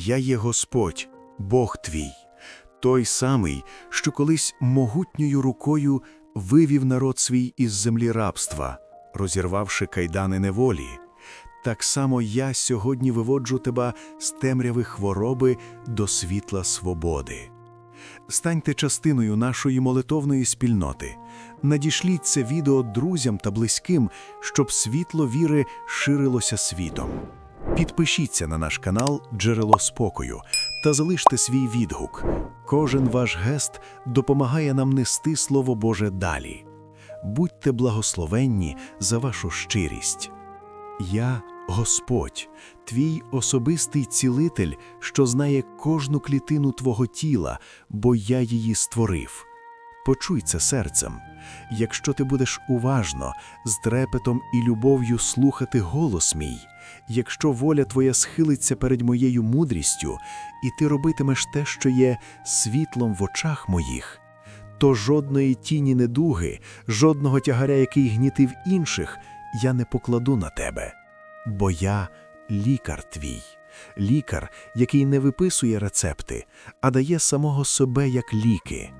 Я є Господь, Бог твій, той самий, що колись могутньою рукою вивів народ свій із землі рабства, розірвавши кайдани неволі. Так само я сьогодні виводжу тебе з темряви хвороби до світла свободи. Станьте частиною нашої молитовної спільноти. Надішліть це відео друзям та близьким, щоб світло віри ширилося світом. Підпишіться на наш канал Джерело спокою та залиште свій відгук. Кожен ваш гест допомагає нам нести Слово Боже далі. Будьте благословенні за вашу щирість. Я Господь, твій особистий цілитель, що знає кожну клітину твого тіла, бо я її створив. Почуй це серцем. Якщо ти будеш уважно, з трепетом і любов'ю слухати голос мій, якщо воля твоя схилиться перед моєю мудрістю, і ти робитимеш те, що є світлом в очах моїх, то жодної тіні недуги, жодного тягаря, який гнітив інших, я не покладу на тебе. Бо я лікар твій, лікар, який не виписує рецепти, а дає самого себе як ліки.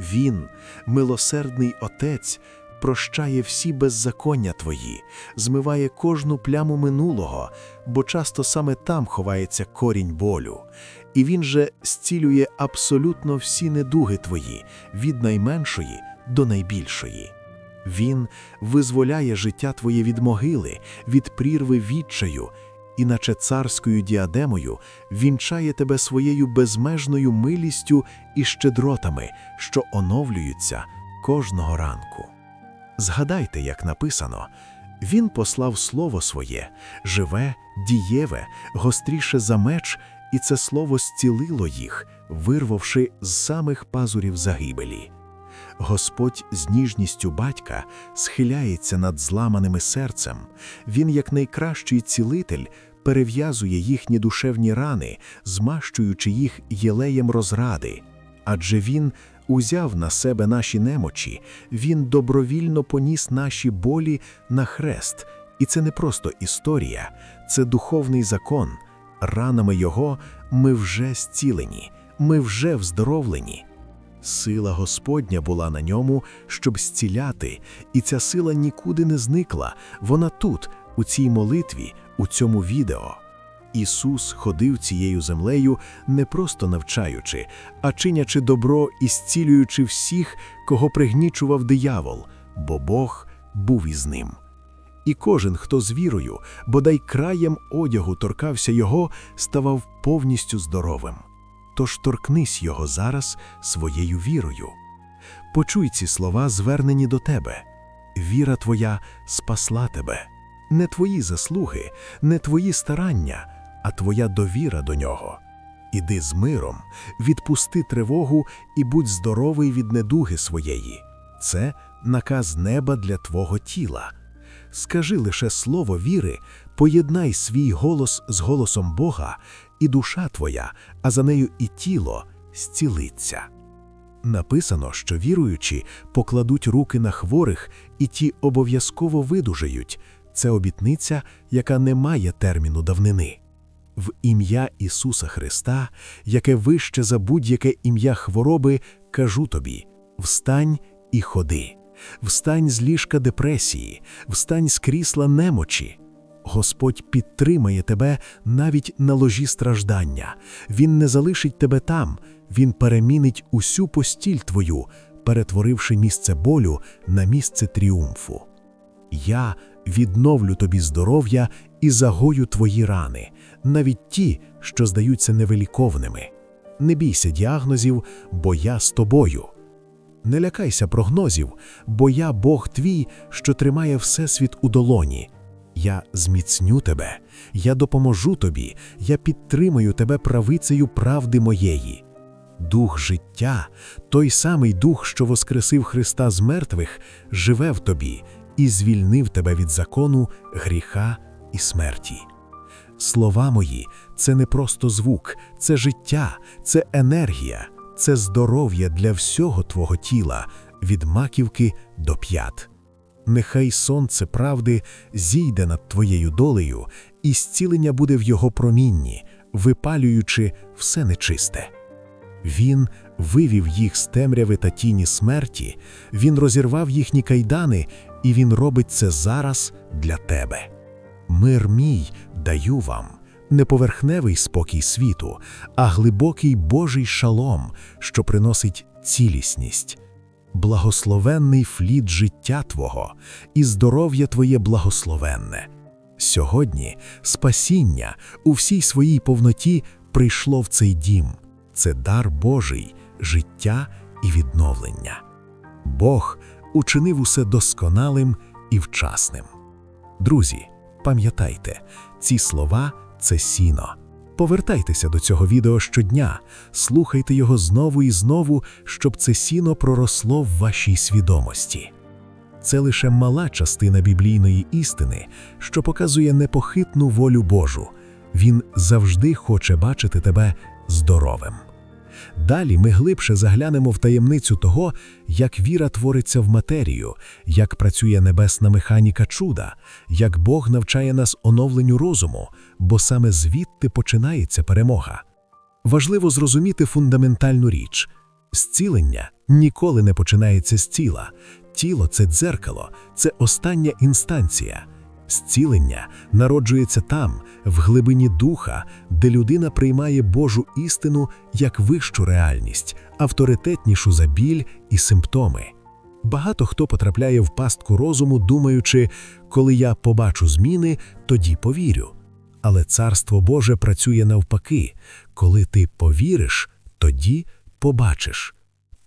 Він, милосердний Отець, прощає всі беззаконня твої, змиває кожну пляму минулого, бо часто саме там ховається корінь болю. І він же зцілює абсолютно всі недуги твої, від найменшої до найбільшої. Він визволяє життя твоє від могили, від прірви відчаю, і, наче царською діадемою, вінчає тебе своєю безмежною милістю і щедротами, що оновлюються кожного ранку. Згадайте, як написано, він послав слово своє, живе, дієве, гостріше за меч, і це слово зцілило їх, вирвавши з самих пазурів загибелі. Господь з ніжністю батька схиляється над зламаними серцем. Він, як найкращий цілитель, перев'язує їхні душевні рани, змащуючи їх єлеєм розради. Адже він узяв на себе наші немочі, він добровільно поніс наші болі на хрест. І це не просто історія, це духовний закон. Ранами його ми вже зцілені, ми вже вздоровлені. Сила Господня була на ньому, щоб зціляти, і ця сила нікуди не зникла. Вона тут, у цій молитві, у цьому відео. Ісус ходив цією землею, не просто навчаючи, а чинячи добро і зцілюючи всіх, кого пригнічував диявол, бо Бог був із ним. І кожен, хто з вірою, бодай краєм одягу торкався його, ставав повністю здоровим. Тож торкнись його зараз своєю вірою. Почуй ці слова, звернені до тебе. Віра твоя спасла тебе, не твої заслуги, не твої старання, а твоя довіра до нього. Іди з миром, відпусти тривогу і будь здоровий від недуги своєї. Це наказ неба для твого тіла. Скажи лише слово віри, поєднай свій голос з голосом Бога, і душа твоя, а за нею і тіло зцілиться. Написано, що віруючі покладуть руки на хворих, і ті обов'язково видужають. Це обітниця, яка не має терміну давнини. В ім'я Ісуса Христа, яке вище за будь-яке ім'я хвороби, кажу тобі: встань і ходи, встань з ліжка депресії, встань з крісла немочі. Господь підтримає тебе навіть на ложі страждання. Він не залишить тебе там, Він перемінить усю постіль твою, перетворивши місце болю на місце тріумфу. Я відновлю тобі здоров'я і загою твої рани, навіть ті, що здаються невеликовними. Не бійся діагнозів, бо я з тобою. Не лякайся прогнозів, бо я Бог твій, що тримає Всесвіт у долоні. Я зміцню тебе, я допоможу тобі, я підтримаю тебе правицею правди моєї. Дух життя, той самий дух, що воскресив Христа з мертвих, живе в тобі і звільнив тебе від закону, гріха і смерті. Слова мої це не просто звук, це життя, це енергія, це здоров'я для всього твого тіла, від маківки до п'ят. Нехай сонце правди зійде над твоєю долею, і зцілення буде в його промінні, випалюючи все нечисте. Він вивів їх з темряви та тіні смерті, він розірвав їхні кайдани, і він робить це зараз для тебе. Мир мій даю вам, не поверхневий спокій світу, а глибокий Божий шалом, що приносить цілісність. Благословенний фліт життя Твого, і здоров'я Твоє благословенне. Сьогодні спасіння у всій своїй повноті прийшло в цей дім. Це дар Божий, життя і відновлення. Бог учинив усе досконалим і вчасним. Друзі, пам'ятайте, ці слова це сіно. Повертайтеся до цього відео щодня, слухайте його знову і знову, щоб це сіно проросло в вашій свідомості. Це лише мала частина біблійної істини, що показує непохитну волю Божу. Він завжди хоче бачити тебе здоровим. Далі ми глибше заглянемо в таємницю того, як віра твориться в матерію, як працює небесна механіка чуда, як Бог навчає нас оновленню розуму, бо саме звідти починається перемога. Важливо зрозуміти фундаментальну річ: зцілення ніколи не починається з тіла. Тіло це дзеркало, це остання інстанція. Зцілення народжується там, в глибині духа, де людина приймає Божу істину як вищу реальність, авторитетнішу за біль і симптоми. Багато хто потрапляє в пастку розуму, думаючи, коли я побачу зміни, тоді повірю. Але Царство Боже працює навпаки, коли ти повіриш, тоді побачиш.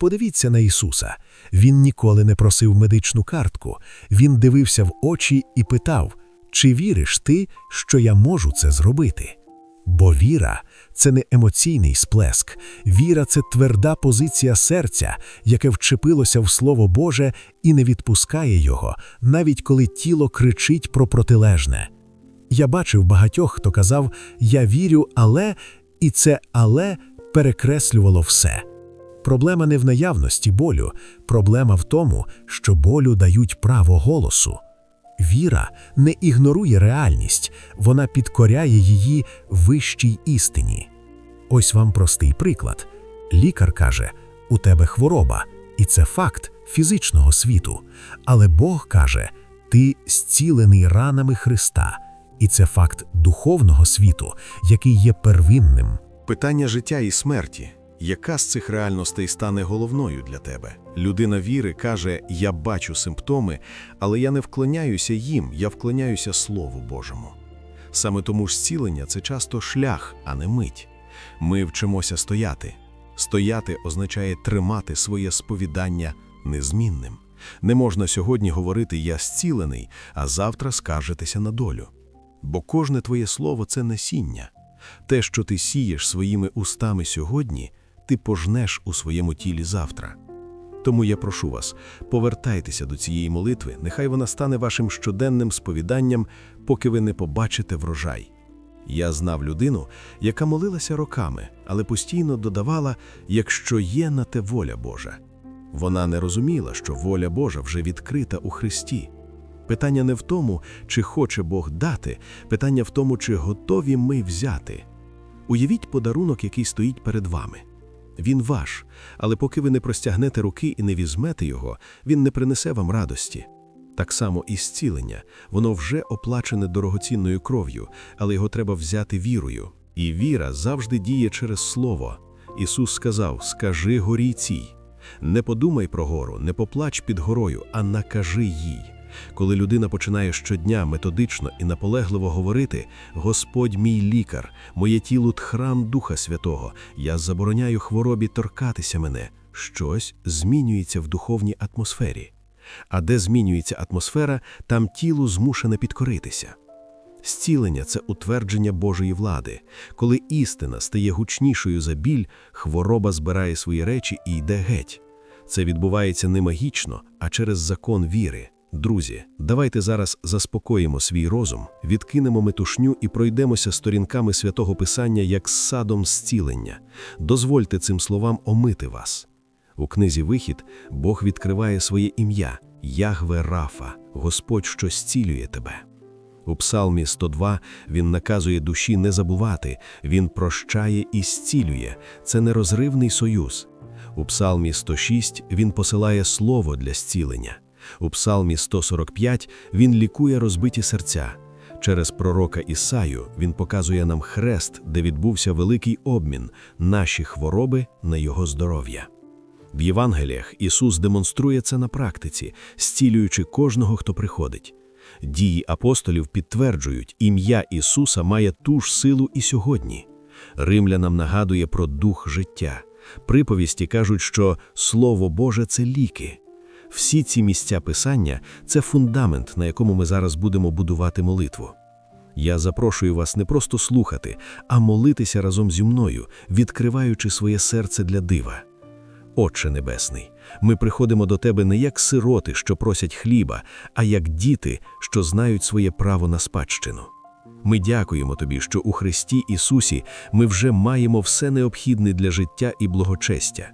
Подивіться на Ісуса. Він ніколи не просив медичну картку. Він дивився в очі і питав: Чи віриш ти, що я можу це зробити? Бо віра це не емоційний сплеск, віра це тверда позиція серця, яке вчепилося в Слово Боже і не відпускає його, навіть коли тіло кричить про протилежне. Я бачив багатьох, хто казав Я вірю, але, і це але перекреслювало все. Проблема не в наявності болю, проблема в тому, що болю дають право голосу. Віра не ігнорує реальність, вона підкоряє її вищій істині. Ось вам простий приклад. Лікар каже: у тебе хвороба, і це факт фізичного світу. Але Бог каже: ти зцілений ранами Христа, і це факт духовного світу, який є первинним. Питання життя і смерті. Яка з цих реальностей стане головною для тебе? Людина віри каже: Я бачу симптоми, але я не вклоняюся їм, я вклоняюся Слову Божому. Саме тому ж зцілення це часто шлях, а не мить. Ми вчимося стояти. Стояти означає тримати своє сповідання незмінним. Не можна сьогодні говорити Я зцілений, а завтра скаржитися на долю. Бо кожне твоє слово це насіння. Те, що ти сієш своїми устами сьогодні, ти пожнеш у своєму тілі завтра. Тому я прошу вас, повертайтеся до цієї молитви, нехай вона стане вашим щоденним сповіданням, поки ви не побачите врожай. Я знав людину, яка молилася роками, але постійно додавала, якщо є на те воля Божа. Вона не розуміла, що воля Божа вже відкрита у Христі. Питання не в тому, чи хоче Бог дати, питання в тому, чи готові ми взяти. Уявіть подарунок, який стоїть перед вами. Він ваш, але поки ви не простягнете руки і не візьмете його, він не принесе вам радості. Так само і зцілення, воно вже оплачене дорогоцінною кров'ю, але його треба взяти вірою. І віра завжди діє через слово. Ісус сказав: Скажи горі цій. Не подумай про гору, не поплач під горою, а накажи їй. Коли людина починає щодня методично і наполегливо говорити: Господь мій лікар, моє тіло храм Духа Святого, я забороняю хворобі торкатися мене, щось змінюється в духовній атмосфері. А де змінюється атмосфера, там тіло змушене підкоритися. Зцілення це утвердження Божої влади. Коли істина стає гучнішою за біль, хвороба збирає свої речі і йде геть. Це відбувається не магічно, а через закон віри. Друзі, давайте зараз заспокоїмо свій розум, відкинемо метушню і пройдемося сторінками святого Писання як з садом зцілення. Дозвольте цим словам омити вас. У книзі Вихід Бог відкриває своє ім'я Ягве Рафа, Господь, що зцілює тебе. У Псалмі 102 він наказує душі не забувати, він прощає і зцілює. Це нерозривний союз. У Псалмі 106 він посилає слово для зцілення. У Псалмі 145 він лікує розбиті серця. Через пророка Ісаю він показує нам хрест, де відбувся великий обмін, наші хвороби на його здоров'я. В Євангеліях Ісус демонструє це на практиці, зцілюючи кожного, хто приходить. Дії апостолів підтверджують, ім'я Ісуса має ту ж силу і сьогодні. Римлянам нагадує про дух життя. Приповісті кажуть, що Слово Боже це ліки. Всі ці місця писання це фундамент, на якому ми зараз будемо будувати молитву. Я запрошую вас не просто слухати, а молитися разом зі мною, відкриваючи своє серце для дива. Отче Небесний, ми приходимо до Тебе не як сироти, що просять хліба, а як діти, що знають своє право на спадщину. Ми дякуємо Тобі, що у Христі Ісусі ми вже маємо все необхідне для життя і благочестя.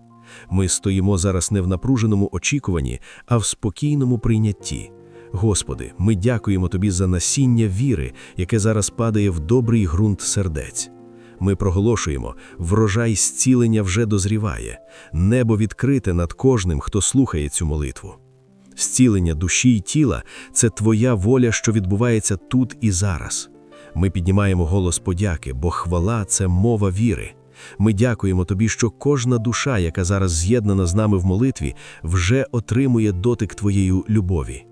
Ми стоїмо зараз не в напруженому очікуванні, а в спокійному прийнятті. Господи, ми дякуємо Тобі за насіння віри, яке зараз падає в добрий ґрунт сердець. Ми проголошуємо, врожай зцілення вже дозріває, небо відкрите над кожним, хто слухає цю молитву. Зцілення душі й тіла це Твоя воля, що відбувається тут і зараз. Ми піднімаємо голос подяки, бо хвала це мова віри. Ми дякуємо Тобі, що кожна душа, яка зараз з'єднана з нами в молитві, вже отримує дотик Твоєї любові.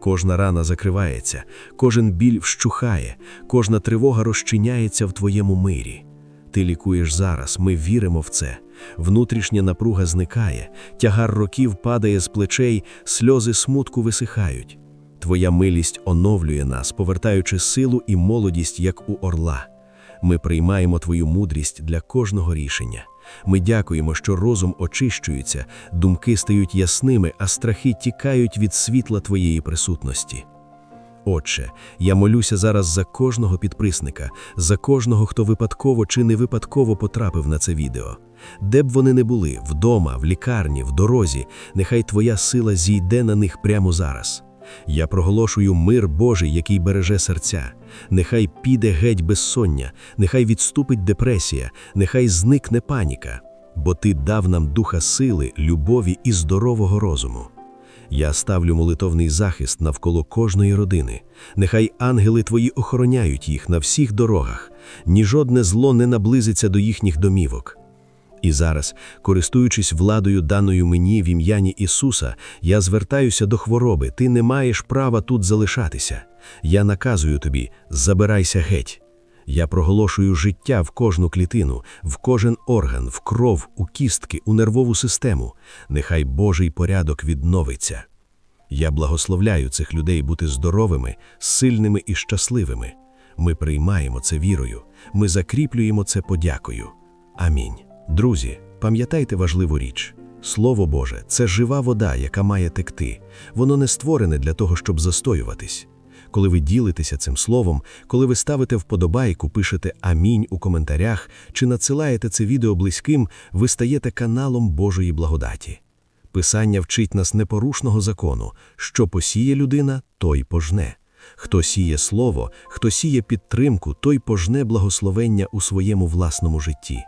Кожна рана закривається, кожен біль вщухає, кожна тривога розчиняється в Твоєму мирі. Ти лікуєш зараз, ми віримо в це. Внутрішня напруга зникає, тягар років падає з плечей, сльози смутку висихають. Твоя милість оновлює нас, повертаючи силу і молодість, як у орла. Ми приймаємо Твою мудрість для кожного рішення. Ми дякуємо, що розум очищується, думки стають ясними, а страхи тікають від світла Твоєї присутності. Отче, я молюся зараз за кожного підписника, за кожного, хто випадково чи не випадково потрапив на це відео. Де б вони не були, вдома, в лікарні, в дорозі, нехай Твоя сила зійде на них прямо зараз. Я проголошую мир Божий, який береже серця. Нехай піде геть безсоння, нехай відступить депресія, нехай зникне паніка, бо Ти дав нам духа сили, любові і здорового розуму. Я ставлю молитовний захист навколо кожної родини. Нехай ангели твої охороняють їх на всіх дорогах, ні жодне зло не наблизиться до їхніх домівок. І зараз, користуючись владою, даною мені в ім'яні Ісуса, я звертаюся до хвороби, ти не маєш права тут залишатися. Я наказую тобі, забирайся геть. Я проголошую життя в кожну клітину, в кожен орган, в кров, у кістки, у нервову систему. Нехай Божий порядок відновиться. Я благословляю цих людей бути здоровими, сильними і щасливими. Ми приймаємо це вірою, ми закріплюємо це подякою. Амінь. Друзі, пам'ятайте важливу річ. Слово Боже це жива вода, яка має текти. Воно не створене для того, щоб застоюватись. Коли ви ділитеся цим словом, коли ви ставите вподобайку, пишете амінь у коментарях чи надсилаєте це відео близьким, ви стаєте каналом Божої благодаті. Писання вчить нас непорушного закону, що посіє людина, той пожне. Хто сіє слово, хто сіє підтримку, той пожне благословення у своєму власному житті.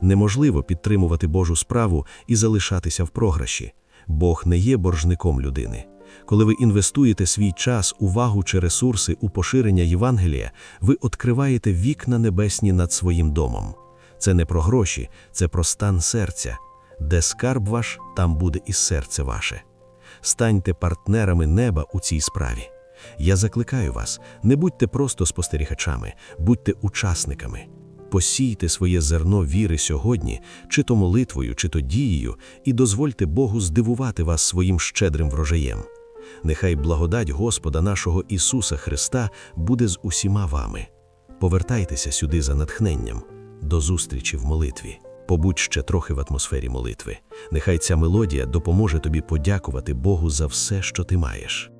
Неможливо підтримувати Божу справу і залишатися в програші. Бог не є боржником людини. Коли ви інвестуєте свій час, увагу чи ресурси у поширення Євангелія, ви відкриваєте вікна небесні над своїм домом. Це не про гроші, це про стан серця. Де скарб ваш, там буде і серце ваше. Станьте партнерами неба у цій справі. Я закликаю вас, не будьте просто спостерігачами, будьте учасниками. Посійте своє зерно віри сьогодні, чи то молитвою, чи то дією, і дозвольте Богу здивувати вас своїм щедрим врожаєм. Нехай благодать Господа нашого Ісуса Христа буде з усіма вами. Повертайтеся сюди за натхненням. До зустрічі в молитві. Побудь ще трохи в атмосфері молитви. Нехай ця мелодія допоможе тобі подякувати Богу за все, що ти маєш.